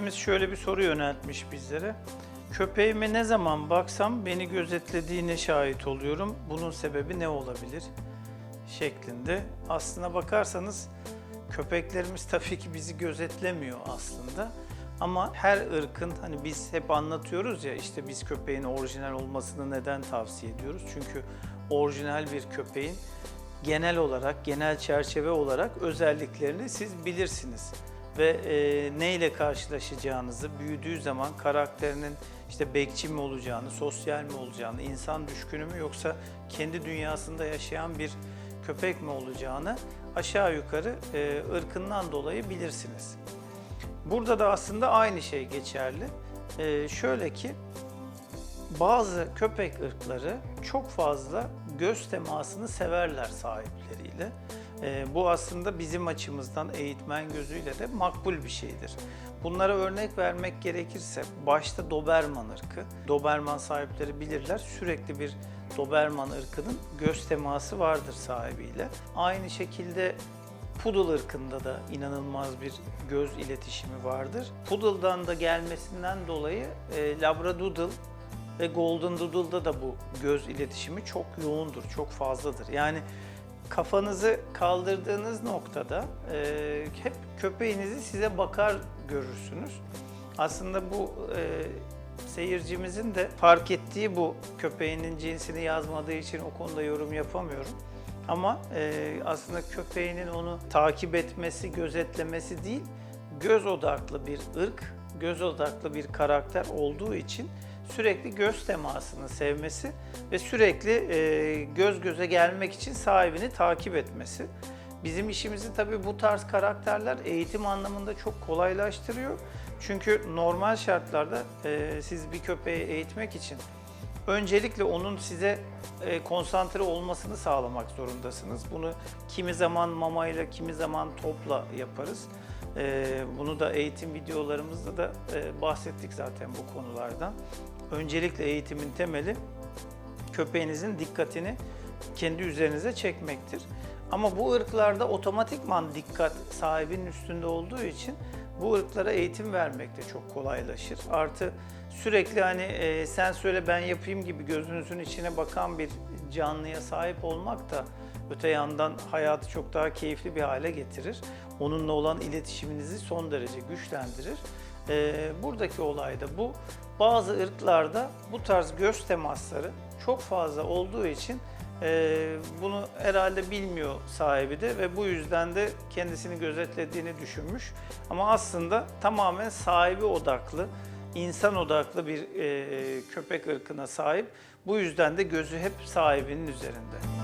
Seyircimiz şöyle bir soru yöneltmiş bizlere. Köpeğime ne zaman baksam beni gözetlediğine şahit oluyorum. Bunun sebebi ne olabilir? Şeklinde. Aslına bakarsanız köpeklerimiz tabii ki bizi gözetlemiyor aslında. Ama her ırkın hani biz hep anlatıyoruz ya işte biz köpeğin orijinal olmasını neden tavsiye ediyoruz? Çünkü orijinal bir köpeğin genel olarak, genel çerçeve olarak özelliklerini siz bilirsiniz. Ve e, neyle karşılaşacağınızı, büyüdüğü zaman karakterinin işte bekçi mi olacağını, sosyal mi olacağını, insan düşkünü mü yoksa kendi dünyasında yaşayan bir köpek mi olacağını aşağı yukarı e, ırkından dolayı bilirsiniz. Burada da aslında aynı şey geçerli. E, şöyle ki bazı köpek ırkları çok fazla göz temasını severler sahipleriyle. Ee, bu aslında bizim açımızdan eğitmen gözüyle de makbul bir şeydir. Bunlara örnek vermek gerekirse başta Doberman ırkı. Doberman sahipleri bilirler sürekli bir Doberman ırkının göz teması vardır sahibiyle. Aynı şekilde Poodle ırkında da inanılmaz bir göz iletişimi vardır. Poodle'dan da gelmesinden dolayı e, Labradoodle ve Golden Doodle'da da bu göz iletişimi çok yoğundur, çok fazladır. Yani kafanızı kaldırdığınız noktada e, hep köpeğinizi size bakar görürsünüz. Aslında bu e, seyircimizin de fark ettiği bu köpeğinin cinsini yazmadığı için o konuda yorum yapamıyorum. Ama e, aslında köpeğinin onu takip etmesi, gözetlemesi değil, göz odaklı bir ırk, göz odaklı bir karakter olduğu için sürekli göz temasını sevmesi ve sürekli e, göz göze gelmek için sahibini takip etmesi. Bizim işimizi tabii bu tarz karakterler eğitim anlamında çok kolaylaştırıyor. Çünkü normal şartlarda e, siz bir köpeği eğitmek için öncelikle onun size e, konsantre olmasını sağlamak zorundasınız. Bunu kimi zaman mamayla, kimi zaman topla yaparız. Bunu da eğitim videolarımızda da bahsettik zaten bu konulardan. Öncelikle eğitimin temeli köpeğinizin dikkatini kendi üzerinize çekmektir. Ama bu ırklarda otomatikman dikkat sahibinin üstünde olduğu için bu ırklara eğitim vermek de çok kolaylaşır. Artı sürekli hani e, sen söyle ben yapayım gibi gözünüzün içine bakan bir canlıya sahip olmak da öte yandan hayatı çok daha keyifli bir hale getirir. Onunla olan iletişiminizi son derece güçlendirir. E, buradaki olay da bu. Bazı ırklarda bu tarz göz temasları çok fazla olduğu için e, bunu herhalde bilmiyor sahibi de ve bu yüzden de kendisini gözetlediğini düşünmüş. Ama aslında tamamen sahibi odaklı, insan odaklı bir e, köpek ırkına sahip. Bu yüzden de gözü hep sahibinin üzerinde.